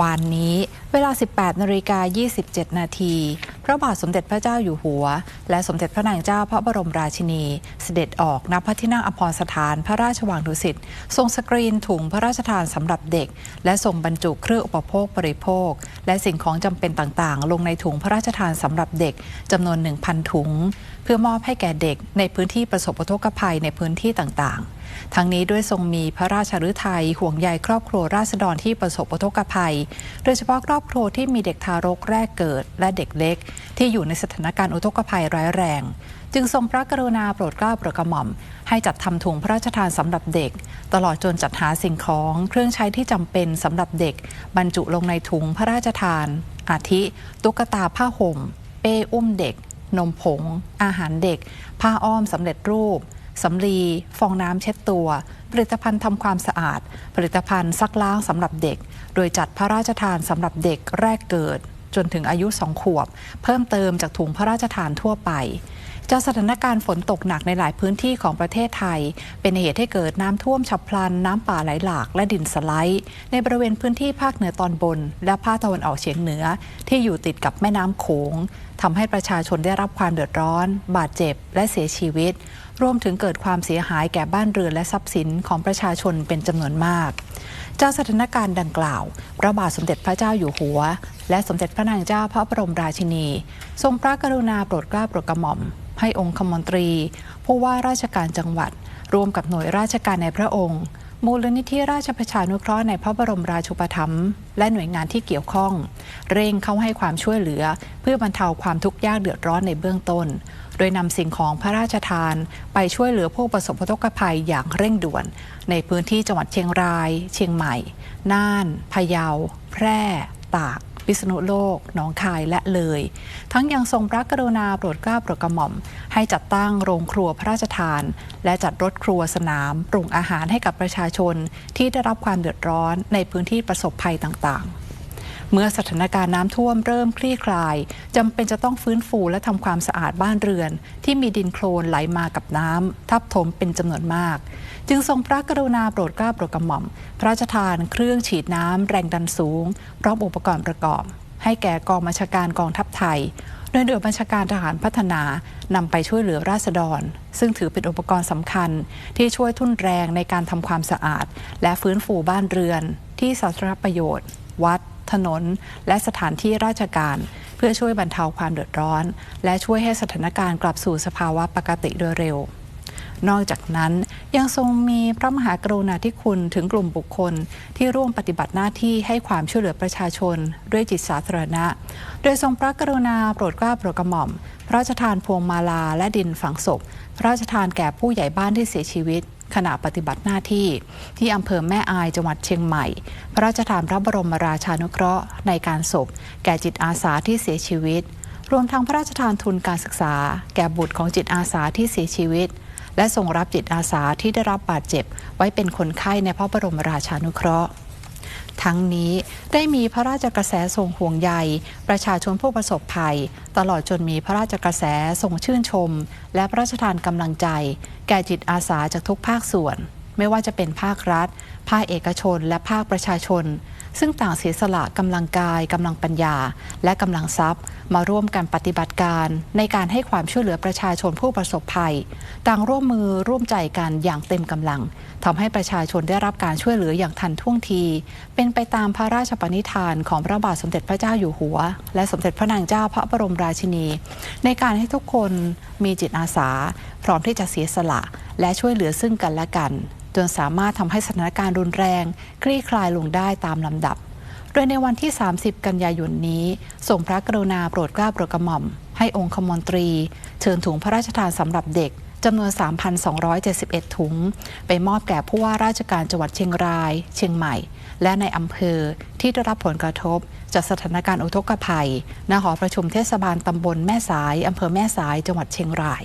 วานนี้เวลา 18นาฬิกา27 นาที พระบาทสมเด็จพระเจ้าอยู่หัว และสมเด็จพระนางเจ้าพระบรมราชินี เสด็จออกณพระที่นั่งอภรสถานพระราชวังดุสิต ทรงสกรีนถุงพระราชทานสำหรับเด็ก และทรงบรรจุเครื่องอุปโภคบริโภค และสิ่งของจำเป็นต่างๆ ลงในถุงพระราชทานสำหรับเด็กจำนวน 1,000 ถุง เพื่อมอบให้แก่เด็กในพื้นที่ประสบอุทกภัยในพื้นที่ต่างๆ ทั้งนี้ด้วยทรงมีพระราชฤทัยห่วงใยครอบครัวราษฎรที่ประสบอุทกภัย โดยเฉพาะครอบครัวที่มีเด็กทารกแรกเกิด และเด็กเล็ก ที่อยู่ในสถานการณ์อุทกภัยร้ายแรง จึงทรงพระกรุณาโปรดเกล้าโปรดกระหม่อม ให้จัดทำถุงพระราชทานสำหรับเด็ก ตลอดจนจัดหาสิ่งของเครื่องใช้ที่จำเป็นสำหรับเด็ก บรรจุลงในถุงพระราชทาน อาทิ ตุ๊กตาผ้าห่ม เป้อุ้มเด็กนมผง อาหารเด็ก ผ้าอ้อมสำเร็จรูป สำลี ฟองน้ำเช็ดตัว ผลิตภัณฑ์ทำความสะอาด ผลิตภัณฑ์ซักล้างสำหรับเด็ก โดยจัดพระราชทานสำหรับเด็กแรกเกิด จนถึงอายุสองขวบ เพิ่มเติมจากถุงพระราชทานทั่วไป จากสถานการณ์ฝนตกหนักในหลายพื้นที่ของประเทศไทย เป็นเหตุให้เกิดน้ำท่วมฉับพลัน น้ำป่าไหลหลากและดินสไลด์ ในบริเวณพื้นที่ภาคเหนือตอนบน และภาคตะวันออกเฉียงเหนือ ที่อยู่ติดกับแม่น้ำโขงทำให้ประชาชนได้รับความเดือดร้อน บาดเจ็บ และเสียชีวิต รวมถึงเกิดความเสียหายแก่บ้านเรือนและทรัพย์สินของประชาชนเป็นจำนวนมาก จากสถานการณ์ดังกล่าว พระบาทสมเด็จพระเจ้าอยู่หัว และสมเด็จพระนางเจ้าพระบรมราชินี ทรงพระกรุณาโปรดเกล้าโปรดกระหม่อม ให้องคมนตรี ผู้ว่าราชการจังหวัดร่วมกับหน่วยราชการในพระองค์ มูลนิธิราชประชานุเคราะห์ในพระบรมราชูปถัมภ์และหน่วยงานที่เกี่ยวข้อง เร่งเข้าให้ความช่วยเหลือ เพื่อบรรเทาความทุกข์ยากเดือดร้อนในเบื้องต้น โดยนำสิ่งของพระราชทาน ไปช่วยเหลือผู้ประสบอุทกภัยอย่างเร่งด่วน ในพื้นที่จังหวัดเชียงราย เชียงใหม่ น่าน พะเยา แพร่ ตาก พิษณุโลก หนองคายและเลย ทั้งยังทรงพระกรุณาโปรดเกล้าโปรดกระหม่อม ให้จัดตั้งโรงครัวพระราชทาน และจัดรถครัวสนามปรุงอาหารให้กับประชาชนที่ได้รับความเดือดร้อนในพื้นที่ประสบภัยต่างๆ เมื่อสถานการณ์น้ำท่วมเริ่มคลี่คลายจำเป็นจะต้องฟื้นฟูและทำความสะอาดบ้านเรือน ที่มีดินโคลนไหลมากับน้ำทับถมเป็นจำนวนมาก จึงทรงพระกรุณาโปรดเกล้าโปรดกระหม่อม พระราชทานเครื่องฉีดน้ำแรงดันสูง พร้อมอุปกรณ์ประกอบ ให้แก่กองบัญชาการกองทัพไทยโดยหน่วยบัญชาการทหารพัฒนานำไปช่วยเหลือราษฎร ซึ่งถือเป็นอุปกรณ์สำคัญที่ช่วยทุ่นแรงในการทำความสะอาด และฟื้นฟูบ้านเรือนที่สาธารณประโยชน์ วัด ถนน และสถานที่ราชการ เพื่อช่วยบรรเทาความเดือดร้อน และช่วยให้สถานการณ์กลับสู่สภาวะปกติโดยเร็วนอกจากนั้นยังทรงมีพระมหากรุณาธิคุณถึงกลุ่มบุคคล ที่ร่วมปฏิบัติหน้าที่ให้ความช่วยเหลือประชาชน ด้วยจิตสาธารณะ โดยทรงพระกรุณาโปรดเกล้าโปรดกระหม่อม พระราชทานพวงมาลาและดินฝังศพ พระราชทานแก่ผู้ใหญ่บ้านที่เสียชีวิต ขณะปฏิบัติหน้าที่ ที่อำเภอแม่อายจังหวัดเชียงใหม่ พระราชทานพระบรมราชานุเคราะห์ในการศพ แก่จิตอาสาที่เสียชีวิต รวมทั้งพระราชทานทุนการศึกษา แก่บุตรของจิตอาสาที่เสียชีวิต และส่งรับจิตอาสาที่ได้รับบาดเจ็บ ไว้เป็นคนไข้ในพระบรมราชานุเคราะห์ ทั้งนี้ได้มีพระราชกระแสทรงห่วงใย ประชาชนผู้ประสบภัย ตลอดจนมีพระราชกระแสทรงชื่นชม และพระราชทานกำลังใจ แก่จิตอาสาจากทุกภาคส่วน ไม่ว่าจะเป็นภาครัฐ ภาคเอกชน และภาคประชาชน ซึ่งต่างเสียสละกำลังกายกำลังปัญญา และกำลังทรัพย์ มาร่วมกันปฏิบัติการในการให้ความช่วยเหลือประชาชนผู้ประสบภัย ต่างร่วมมือร่วมใจกันอย่างเต็มกำลังทำให้ประชาชนได้รับการช่วยเหลืออย่างทันท่วงที เป็นไปตามพระราชปณิธานของพระบาทสมเด็จพระเจ้าอยู่หัว และสมเด็จพระนางเจ้าพระบรมราชินี ในการให้ทุกคนมีจิตอาสา พร้อมที่จะเสียสละและช่วยเหลือซึ่งกันและกัน จนสามารถทำให้สถานการณ์รุนแรง คลี่คลายลงได้ตามลำดับ โดยในวันที่ 30 กันยายนนี้ส่งพระกรุณาโปรดเกล้าโปรดกระหม่อม ให้องคมนตรี เชิญถุงพระราชทานสำหรับเด็กจำนวน 3,271 ถุง ไปมอบแก่ผู้ว่าราชการจังหวัดเชียงราย เชียงใหม่ และในอำเภอที่ได้รับผลกระทบ จากสถานการณ์อุทกภัยณหอประชุมเทศบาลตำบลแม่สายอำเภอแม่สายจังหวัดเชียงราย